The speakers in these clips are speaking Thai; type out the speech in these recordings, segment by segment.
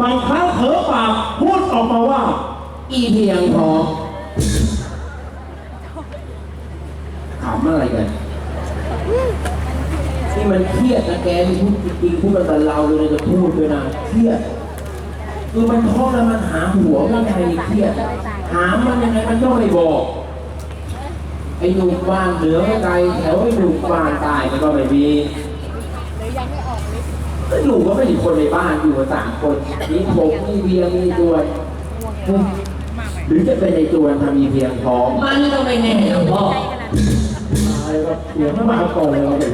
บางครั้งเผลอปากพูดออกมาว่า อีเพียงทองถามอะไรกันนี่มันเครียดนะแกที่พูดจริงๆพูดมันแต่เราเลยจะพูดด้วยนะเครียดคือมันท้องแล้วมันหาหัวไม่ได้เครียดหามันยังไงมันก็ไม่บอกไอ้หนุ่มบ้านเหนือไม่ไกลแถวไอ้หนุ่มบ้านใต้มันก็ไม่มี หนุ่มก็ไม่มีคนในบ้านอยู่กันสามคนมีผมมีเบียร์มีจวนเฮ้ยหรือจะเป็นในจวนทำมีเพียงพอมันก็ไม่แน่หรอกพ่ออะไรก็เสียงไม่มาเอาก่อนเลยเราเป็น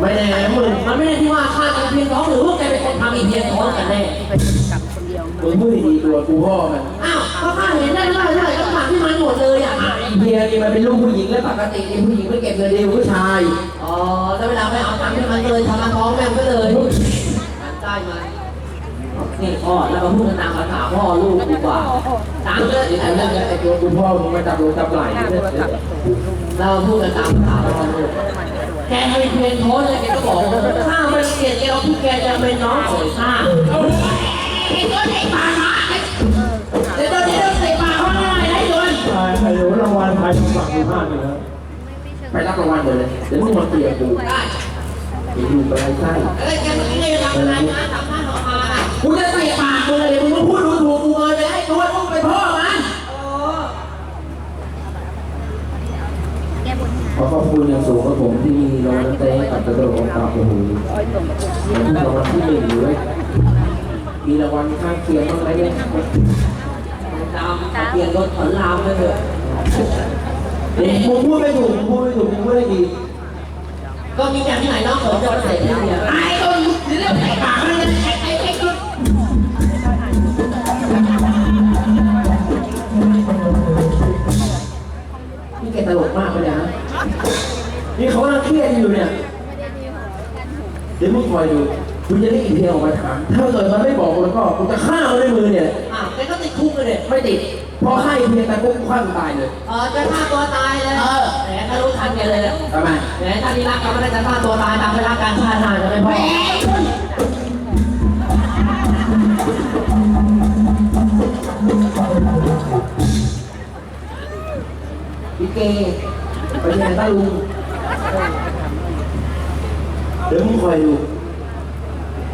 ไม่แน่มึงมันไม่ได้ที่ว่าฆ่ากันเพียงท้องหรือว่าแกเป็นคนทำอีเพียงท้องกันแน่มึงพูดดีๆตัวกูพ่อมันอ้าวก็ข้าเห็นได้เท่าไหร่เท่าไหร่ก็ถามที่มันหมดเลยอะอีเพียนี่มันเป็นลูกผู้หญิงและปกตินี่ผู้หญิงไม่เก็บเงินเดียวผู้ชาย อ๋อแล้วเวลาไปเอาตังค์ที่มันเลยทำมาท้องแม่งก็เลยได้ไหมนี่พ่อแล้วมาพูดกันตามภาษาพ่อลูกดีกว่าตามเลยไอ้เรื่องไอ้ตัวคุณพ่อมึงมาจับลงจับไหล่เราพูดกันตามภาษาพ่อลูกแกให้เพลงโพสเลยแกก็บอกข้าไม่เกลียดแกเอาพี่แกจะเป็นน้องของข้าไอ้ตัวเตะปากมาไอ้ตัวเตะเตะปากเขาหน่อยไอ้ตัวใครใครรู้รางวัลใครฝั่งที่ห้าอยู่แล้ว ไปรับรางวัลเดี๋ยวเลยเดี๋ยวมึงมาเกลียดกูได้ไปดูไปไอ้ไส้เอ้ยแกมันไม่ได้ทำอะไรนะทำหน้าออกมากูจะเตะปากมึงเลยมึงก็พูดดูถูกกูเลยไปให้ตัวมึงเป็นพ่อมันขอขอบคุณอย่างสูงครับผมที่มีรางวัลเต้กับกระโดดของตาโอ้โหมีรางวัลที่หนึ่งอยู่ด้วยมีรางวัลข้างเคียงบ้างไหมเนี่ยตามทะเบียนรถขอนลามไปเถอะนี่ มึงพูดไม่ถูกมึงพูดไม่ถูกมึงพูดได้ดีก็มีอย่างที่ไหนน้องผมจะมาใส่ที่เดียไอ้ต้นเรื่องใส่ปากมันเลยไอ้ไอ้ไอ้ก็นี่แกตลกมากเลยนะนี่เขากำลังเครียดอยู่เนี่ยเดี๋ยวมึงคอยดูกูจะได้อีเทียออกมาถามถ้าเกิดมันไม่บอกกูแล้วก็กูจะฆ่ามันด้วยมือเนี่ยอ้าวแกก็ติดคุกเลยเนี่ยไม่ติด พอให้เพียงแต่ปุ๊บกูฆ่ามึงตายเลยเออจะฆ่าตัวตายเลย เออแหมถ้ารู้ทันแกเลยทำไมแหมถ้านี่รักกันไม่ได้จะฆ่าตัวตายตามไปรักกันชาติหน้าจะไม่พอพี่เกเป็นยังไงบ้างลุงเดี๋ยวมึงคอยดู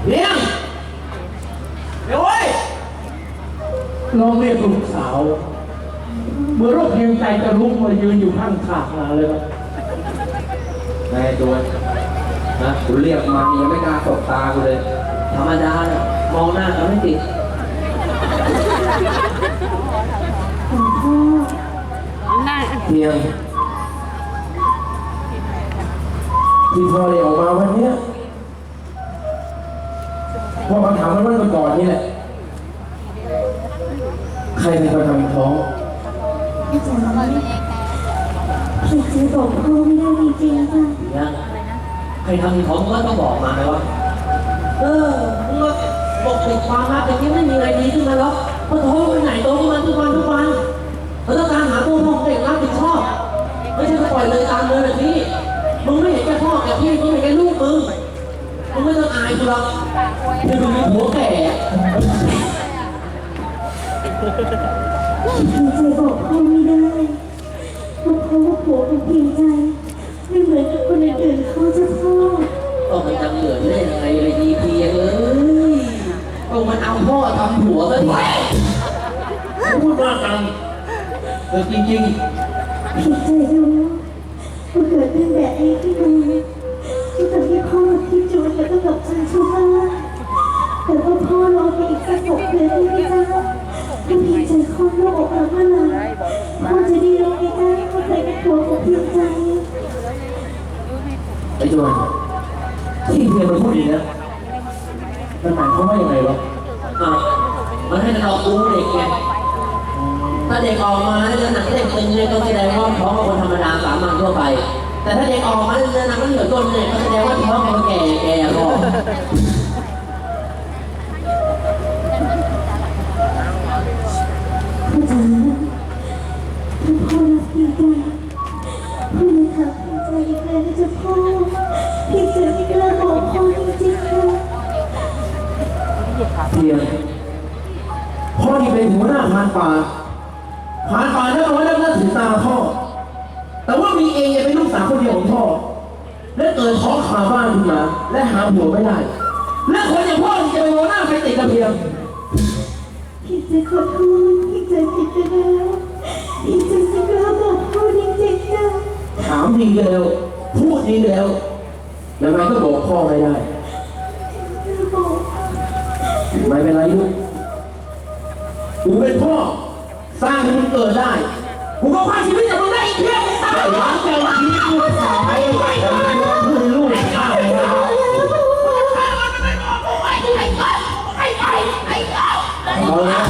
เลี้ยงเดี๋ยวเว้ย ลองเรียกลูกสาว เมื่อโรคเพียงใจจะลุกมายืนอยู่ข้างขากมาเลยครับนายตัวนะกูเรียกมันยังไม่กล้าสบตากูเลย ธรรมดาเนี่ยมองหน้ากันไม่ติดเพียงที่พ่อเรียกออกมาวันเนี้ยพ่อมาถามมันวันก่อนนี่แหละ ใครเป็นคนทำท้องพี่จ๋าพี่เจบอกพ่อไม่ได้จริงๆค่ะยังใครทำของก็ต้องบอกมาไหมว่าเออมึงก็ปกปิดความลับอย่างนี้ไม่มีอะไรดีขึ้นมาหรอกเพราะท้องไปไหนโตขึ้นมาทุกวันทุกวันเราต้องการหาตัวพ่อของเด็กรับผิดชอบ ไม่ใช่ไปปล่อยเลยตามเลยแบบนี้ มึงไม่เห็นแก่พ่อแก่พี่มึงเห็นแก่ลูกมึง มึงไม่ต้องอายกูหรอกมึงดูมีผัวแก่ พี่เจบอกพ่อไม่ได้เพราะพ่อว่าผัวของพี่ใจ ไม่เหมือนกับคนอื่นๆเขาจะพ่อก็มันจะเหมือนได้ยังไงเลยดีเพียงเอ้ยก็มันเอาพ่อทำผัวซะด้วยพูดมากจังเออจริงพี่ใจรู้ว่าเกิดเรื่องแบบนี้ขึ้นมาที่ทำให้พ่อที่จูนแล้วก็กับชายชาวบ้านแต่ว่าพ่อรอไปอีกสักหกเดือนพี่ จวนที่เพียงมันพูดดีนะมันหมายความว่ายังไงวะอะมันให้เรารู้เด็กไงถ้าเด็กออกมาแล้วเนื้อหนังเด็กเป็นเนี่ยก็แสดงว่าท้องเป็นคนธรรมดาสามัญทั่วไป แต่ถ้าเด็กออกมาแล้วเนื้อหนังมันเหลือต้นเนี่ยก็แสดงว่าท้องเป็นคนแก่แก่พอพ่อจ๋าถ้ หัวหน้าพรานป่าพรานป่าเรียบร้อยแล้วน่าถือตาพ่อ แต่ว่ามีเองเนี่ยเป็นลูกสาวคนเดียวของพ่อ และเกิดท้องขาบ้านขึ้นมา และหาผัวไม่ได้ และคนอย่างพ่อที่จะเป็นหัวหน้าไปติดกับเพียงพี่เจขอโทษพี่เจผิดไปแล้วพี่เจไม่กล้าบอกพ่อจริงๆนะถามดีแล้ว พูดดีแล้วยังไงก็บอกพ่อไม่ได้ ไม่บอกไม่เป็นไรลูก กูเป็นพ่อ สร้างให้มึงเกิดได้ กูก็พาชีวิตจากมึงได้อีกเพียงตายหวังใจชีวิตกูสายพูดลูกข้าวเลยเอาละ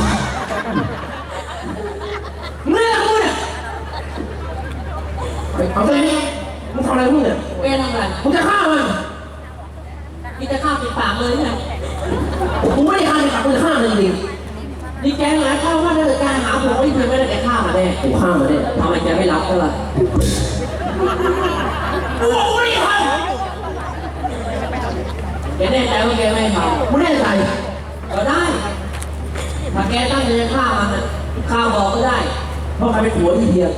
เมื่อกูเนี่ยเอาไปนี่มึงทำอะไรมึงเนี่ยเอ๊ะทำอะไรมึงจะฆ่ามันพี่จะฆ่าปิดปากเลยเนี่ยกูไม่ได้ฆ่ามันกูจะฆ่ามันจริง นี่แกหมายความว่าถ้าเกิดการหาผัวไม่เคยไม่ได้แกฆ่ามาแน่กูฆ่ามันเนี่ยทำไมแกไม่รับก็ล่ะกูบอกกูไม่ได้ทแกแน่ใจว่าแกไม่ทำกูแน่ใจำก็ได้ถ้าแกตั้งใจจะฆ่ามันน่ะข้าบอกก็ได้ เพราะใครเป็นผัวที่เพียง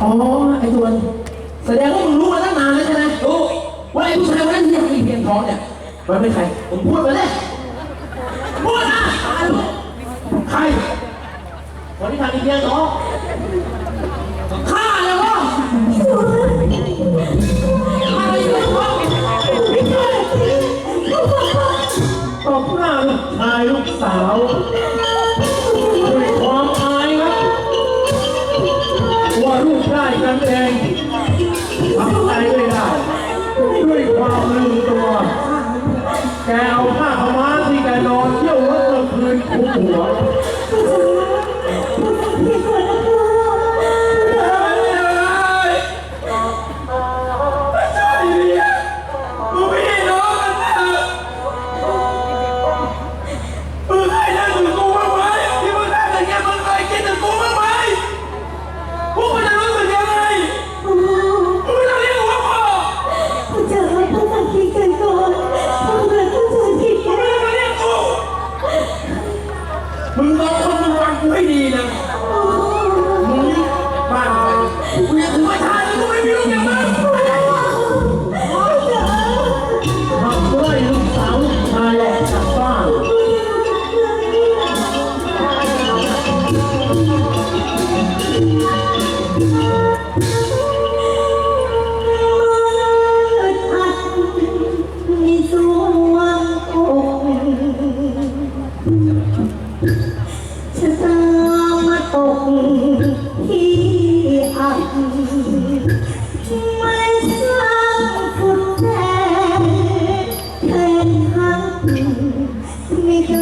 อ๋อไอ้ตัวนแสดงว่ามึงรู้มาตั้งนานแล้วใช่ไหมรู้ว่าไอ้ผู้ชายคนนั้นที่มีเพียงท้องเนี่ยมันเป็นใครมึงพูดมาเลยพูดนะใคร คนที่ทำอี เพียงท้อง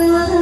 ไ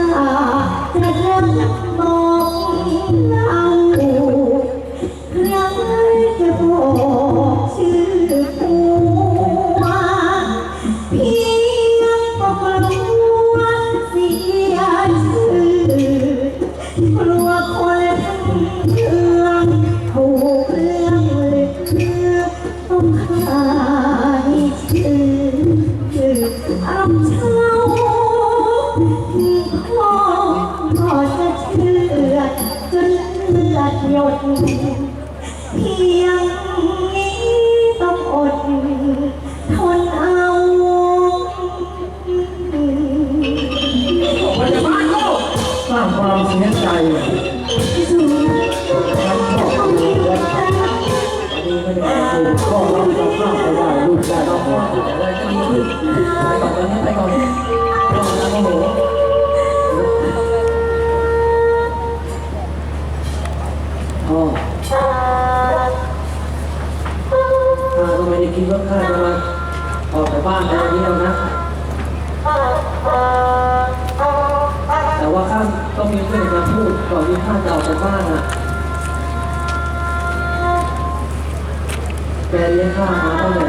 แฟนเลี้ยงข้าวมาตั้งแต่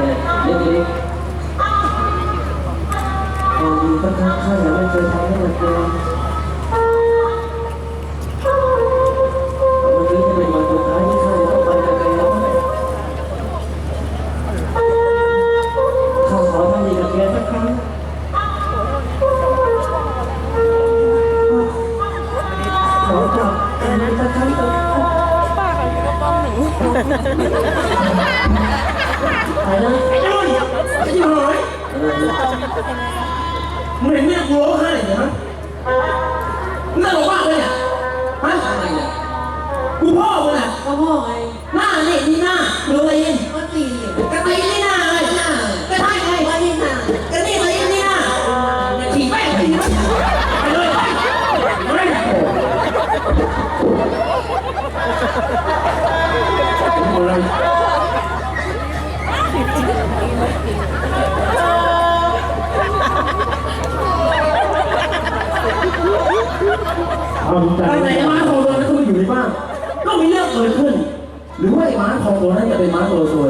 เล็กๆพอมีตั้งข้าวข้าวยัไม่เคยทำให้มันเลยวันนี้จะเปมันสุดท้ายที่ข้าต้องไปกันแลยข้าขอทำดีกับแกสักครั้งนั้นจะทำรั้ป้ากับลูกป้อมหนูะไอ้นุ่นไอ้ที่หอยมึงเห็นเนี่ยกูร้องไห้เหรอฮะมึงตลกมากเลยเนี่ยฮะทำไมเนี่ยกูพ่อมึงอะก็พ่อไงหน้านี่นี่หน้าดูเลยยินก็ตีกระตี ตัวนั้